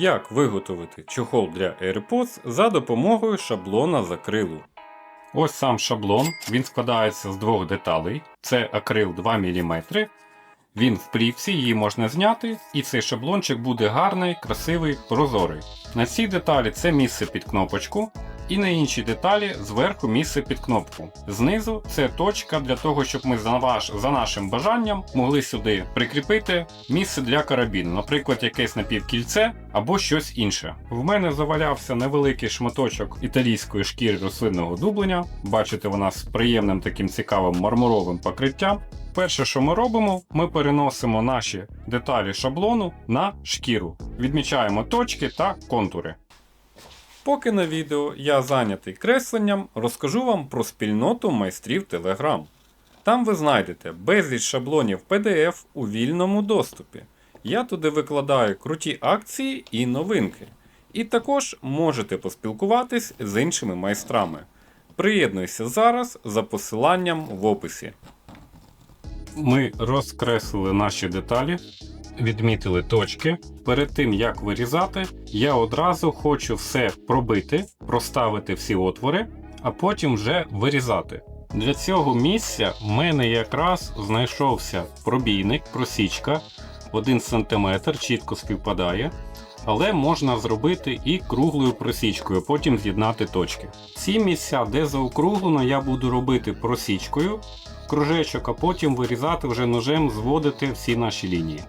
Як виготовити чохол для AirPods за допомогою шаблона з акрилу? Ось сам шаблон, він складається з двох деталей. Це акрил 2 мм. Він в плівці, її можна зняти, і цей шаблончик буде гарний, красивий, прозорий. На цій деталі це місце під кнопочку, і на іншій деталі зверху місце під кнопку. Знизу це точка для того, щоб ми за нашим бажанням могли сюди прикріпити місце для карабіну, наприклад, якесь напівкільце або щось інше. В мене завалявся невеликий шматочок італійської шкіри рослинного дублення. Бачите, вона з приємним таким цікавим мармуровим покриттям. Перше, що ми робимо, ми переносимо наші деталі шаблону на шкіру, відмічаємо точки та контури. Поки на відео я зайнятий кресленням, розкажу вам про спільноту майстрів Telegram. Там ви знайдете безліч шаблонів PDF у вільному доступі. Я туди викладаю круті акції і новинки. І також можете поспілкуватись з іншими майстрами. Приєднуйся зараз за посиланням в описі. Ми розкреслили наші деталі, відмітили точки. Перед тим як вирізати, я одразу хочу все пробити, проставити всі отвори, а потім вже вирізати. Для цього місця в мене якраз знайшовся пробійник, просічка 1 см, чітко співпадає. Але можна зробити і круглою просічкою, потім з'єднати точки. Ці місця, де заокруглено, я буду робити просічкою, кружечок, а потім вирізати вже ножем, зводити всі наші лінії.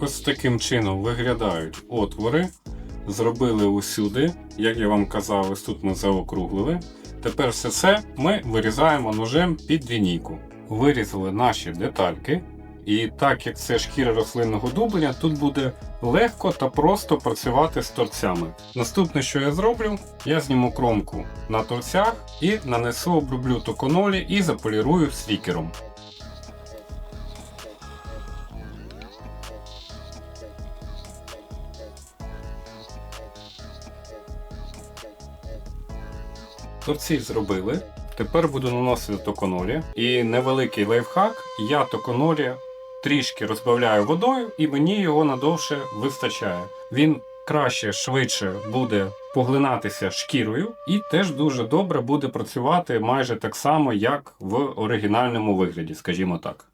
Ось таким чином виглядають отвори. Зробили усюди, як я вам казав, ось тут ми заокруглили. Тепер все це ми вирізаємо ножем під лінійку. Вирізали наші детальки. І так як це шкіра рослинного дублення, тут буде легко та просто працювати з торцями. Наступне, що я зроблю, я зніму кромку на торцях і нанесу оброблю токонолі і заполірую слікером. Торці зробили. Тепер буду наносити токонорі. І невеликий лайфхак. Я токонорі трішки розбавляю водою, і мені його надовше вистачає. Він краще, швидше буде поглинатися шкірою, і теж дуже добре буде працювати майже так само, як в оригінальному вигляді, скажімо так.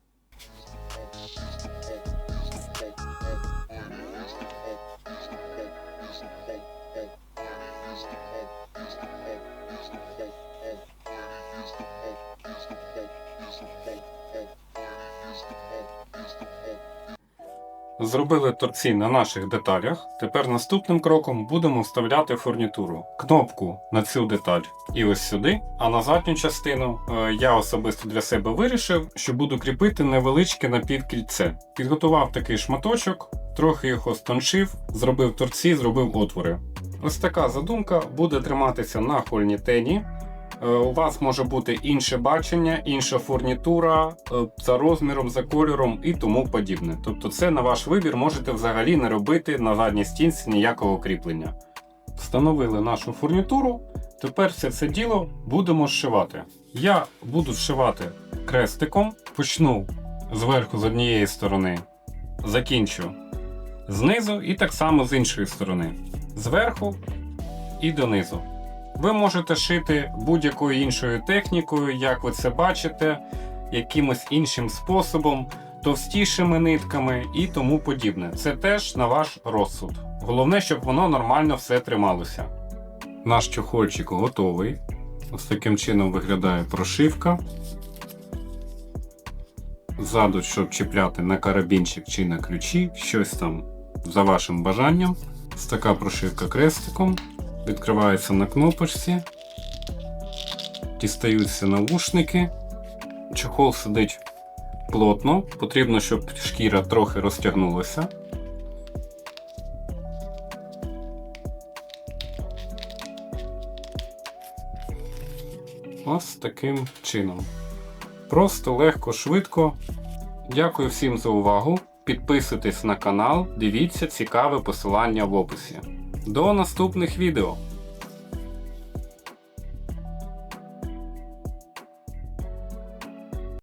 Зробили торці на наших деталях. Тепер наступним кроком будемо вставляти фурнітуру. Кнопку на цю деталь і ось сюди. А на задню частину е, я особисто для себе вирішив, що буду кріпити невеличке напівкільце. Підготував такий шматочок, трохи його стоншив, зробив торці, зробив отвори. Ось така задумка буде триматися на хольнітені. Е, У вас може бути інше бачення, інша фурнітура е, за розміром, за кольором і тому подібне. Тобто, це на ваш вибір можете взагалі не робити на задній стінці ніякого кріплення. Встановили нашу фурнітуру. Тепер все це діло будемо зшивати. Я буду зшивати крестиком, почну зверху з однієї сторони, закінчу знизу і так само з іншої сторони. Зверху і донизу. Ви можете шити будь-якою іншою технікою, як ви це бачите, якимось іншим способом, товстішими нитками і тому подібне. Це теж на ваш розсуд. Головне, щоб воно нормально все трималося. Наш чохольчик готовий. Ось таким чином виглядає прошивка. Ззаду, щоб чіпляти на карабінчик чи на ключі, щось там за вашим бажанням. Ось така прошивка крестиком. Відкривається на кнопочці. Дістаються навушники. Чохол сидить плотно. Потрібно, щоб шкіра трохи розтягнулася. ось таким чином. Просто легко, швидко. Дякую всім за увагу. Підписуйтесь на канал, дивіться цікаве посилання в описі. До наступних відео!